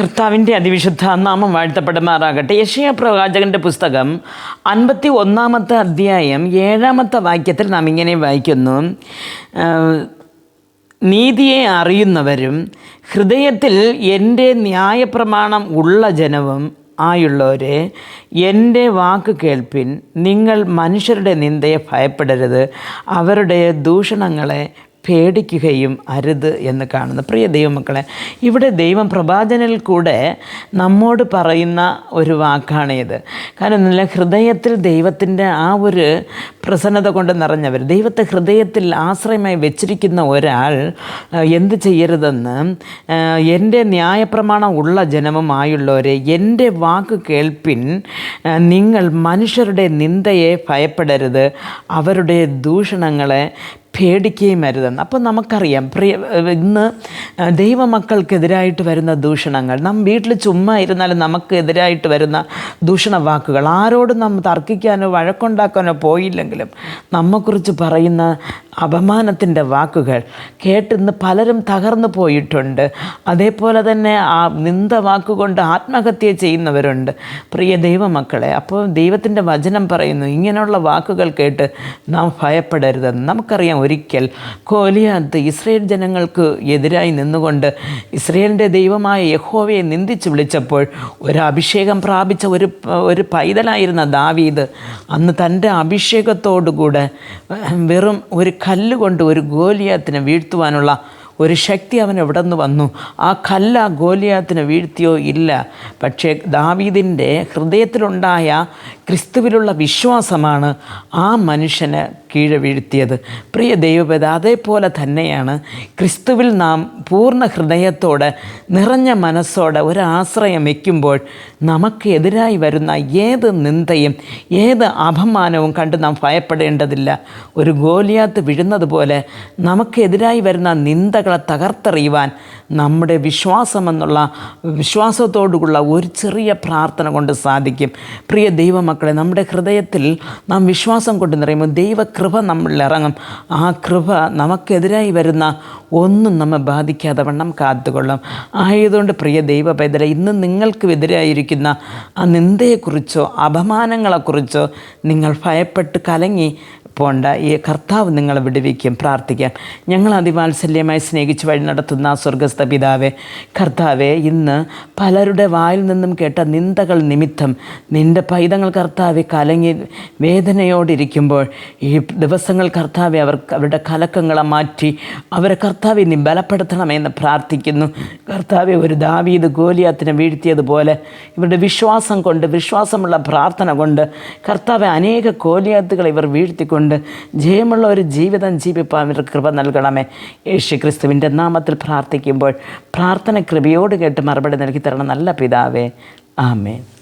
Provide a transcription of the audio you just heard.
കർത്താവിന്റെ അതിവിശുദ്ധ നാമം വാഴ്ത്തപ്പെടുമാറാകട്ടെ. യശയ പ്രവാചകന്റെ പുസ്തകം അൻപത്തി ഒന്നാമത്തെ അധ്യായം ഏഴാമത്തെ വാക്യത്തിൽ നാം ഇങ്ങനെ വായിക്കുന്നു. നീതിയെ അറിയുന്നവരും ഹൃദയത്തിൽ എന്റെ ന്യായപ്രമാണം ഉള്ള ജനവും ആയുള്ളവരെ എന്റെ വാക്ക് കേൾപ്പിൻ. നിങ്ങൾ മനുഷ്യരുടെ നിന്ദയെ ഭയപ്പെടരുത്. അവരുടെ ദൂഷണങ്ങളെ പേടിക്കുകയും അരുത് എന്ന് കാണുന്നു. പ്രിയ ദൈവമക്കളെ ഇവിടെ ദൈവം പ്രവാചനിൽ കൂടെ നമ്മോട് പറയുന്ന ഒരു വാക്കാണ് ഇത്. കാരണം നല്ല ഹൃദയത്തിൽ ദൈവത്തിന്റെ ആ ഒരു പ്രസന്നത കൊണ്ട് നിറഞ്ഞവർ ദൈവത്തെ ഹൃദയത്തിൽ ആശ്രയമായി വെച്ചിരിക്കുന്ന ഒരാൾ എന്ത് ചെയ്യരുതെന്ന് എന്റെ ന്യായപ്രമാണം ഉള്ള ജനമുമായുള്ളവരെ എന്റെ വാക്ക് കേൾപ്പിൻ നിങ്ങൾ മനുഷ്യരുടെ നിന്ദയെ ഭയപ്പെടരുത് അവരുടെ ദൂഷണങ്ങളെ പേടിക്കുകയും അരുതെന്ന്. അപ്പം നമുക്കറിയാം പ്രിയ ഇന്ന് ദൈവമക്കൾക്കെതിരായിട്ട് വരുന്ന ദൂഷണങ്ങൾ. നാം വീട്ടിൽ ചുമ്മാ ഇരുന്നാലും നമുക്കെതിരായിട്ട് വരുന്ന ദൂഷണ വാക്കുകൾ. ആരോടും നാം തർക്കിക്കാനോ വഴക്കുണ്ടാക്കാനോ പോയില്ലെങ്കിലും നമ്മെക്കുറിച്ച് പറയുന്ന അപമാനത്തിന്റെ വാക്കുകൾ കേട്ടിന്ന് പലരും തകർന്നു പോയിട്ടുണ്ട്. അതേപോലെ തന്നെ ആ നിന്ദ വാക്കുകൊണ്ട് ആത്മഹത്യ ചെയ്യുന്നവരുണ്ട്. പ്രിയ ദൈവമക്കളെ അപ്പോൾ ദൈവത്തിന്റെ വചനം പറയുന്നു ഇങ്ങനെയുള്ള വാക്കുകൾ കേട്ട് നാം ഭയപ്പെടരുതെന്ന്. നമുക്കറിയാം ഒരിക്കൽ കോലിയാത്ത് ഇസ്രയേൽ ജനങ്ങൾക്ക് എതിരായി നിന്നുകൊണ്ട് ഇസ്രയേലിന്റെ ദൈവമായ യഹോവയെ നിന്ദിച്ച് വിളിച്ചപ്പോൾ ഒരു അഭിഷേകം പ്രാപിച്ച ഒരു ഒരു പൈതലായിരുന്ന ദാവീദ് അന്ന് തന്റെ അഭിഷേകത്തോടുകൂടെ വെറും ഒരു കല്ലുകൊണ്ട് ഒരു ഗോലിയാത്തിനെ വീഴ്ത്തുവാനുള്ള ഒരു ശക്തി അവൻ എവിടെ നിന്ന് വന്നു. ആ കല്ല ഗോലിയാത്തിന് വീഴ്ത്തിയോ ഇല്ല. പക്ഷേ ദാവീദിന്റെ ഹൃദയത്തിലുണ്ടായ ക്രിസ്തുവിലുള്ള വിശ്വാസമാണ് ആ മനുഷ്യന് കീഴെ വീഴ്ത്തിയത്. പ്രിയ ദൈവപേത അതേപോലെ തന്നെയാണ് ക്രിസ്തുവിൽ നാം പൂർണ ഹൃദയത്തോടെ നിറഞ്ഞ മനസ്സോടെ ഒരാശ്രയം വയ്ക്കുമ്പോൾ നമുക്ക് എതിരായി വരുന്ന ഏത് നിന്ദയും ഏത് അപമാനവും കണ്ട് നാം ഭയപ്പെടേണ്ടതില്ല. ഒരു ഗോലിയാത്ത് വീഴുന്നത് പോലെ നമുക്കെതിരായി വരുന്ന നിന്ദകളെ തകർത്തെറിയുവാൻ നമ്മുടെ വിശ്വാസമെന്നുള്ള വിശ്വാസത്തോടുള്ള ഒരു ചെറിയ പ്രാർത്ഥന കൊണ്ട് സാധിക്കും. പ്രിയ ദൈവമക്കളെ നമ്മുടെ ഹൃദയത്തിൽ നാം വിശ്വാസം കൊണ്ട് നിറയുമ്പോൾ ദൈവകൃപ നമ്മളിൽ ഇറങ്ങും. ആ കൃപ നമുക്കെതിരായി വരുന്ന ഒന്നും നമ്മെ ബാധിക്കാതെ വണ്ണം കാത്തുകൊള്ളും. ആയതുകൊണ്ട് പ്രിയ ദൈവ പൈതല ഇന്ന് നിങ്ങൾക്ക് എതിരായിരിക്കുന്ന ആ നിന്ദയെക്കുറിച്ചോ അപമാനങ്ങളെക്കുറിച്ചോ നിങ്ങൾ ഭയപ്പെട്ട് കലങ്ങി പോണ്ട. ഈ കർത്താവ് നിങ്ങളെ വിടുവിക്കും പ്രാർത്ഥിക്കാം. ഞങ്ങൾ അതിവാത്സല്യമായി സ്നേഹിച്ച് വഴി നടത്തുന്ന സ്വർഗസ്ഥ പിതാവെ കർത്താവെ ഇന്ന് പലരുടെ വായിൽ നിന്നും കേട്ട നിന്ദകൾ നിമിത്തം നിന്റെ പൈതങ്ങൾ കർത്താവെ കലങ്ങി വേദനയോടിരിക്കുമ്പോൾ ഈ ദിവസങ്ങൾ കർത്താവെ അവർക്ക് അവരുടെ കലക്കങ്ങളെ മാറ്റി അവരെ കർത്താവെ നീ ബലപ്പെടുത്തണമെന്ന് പ്രാർത്ഥിക്കുന്നു. കർത്താവെ ഒരു ദാവീദ് ഗോലിയാത്തിനെ വീഴ്ത്തിയതുപോലെ ഇവരുടെ വിശ്വാസം കൊണ്ട് വിശ്വാസമുള്ള പ്രാർത്ഥന കൊണ്ട് കർത്താവെ അനേക ഗോലിയാത്തുകൾ ഇവർ വീഴ്ത്തിക്കൊണ്ട് ജയമുള്ള ഒരു ജീവിതം ജീവിപ്പാൻ ഇവർക്ക് കൃപ നൽകണമേ. യേശു ക്രിസ്തുവിന്റെ നാമത്തിൽ പ്രാർത്ഥിക്കുമ്പോൾ പ്രാർത്ഥന കൃപയോട് കേട്ട് മറുപടി നൽകി തരണം. നല്ല പിതാവേ ആമേൻ.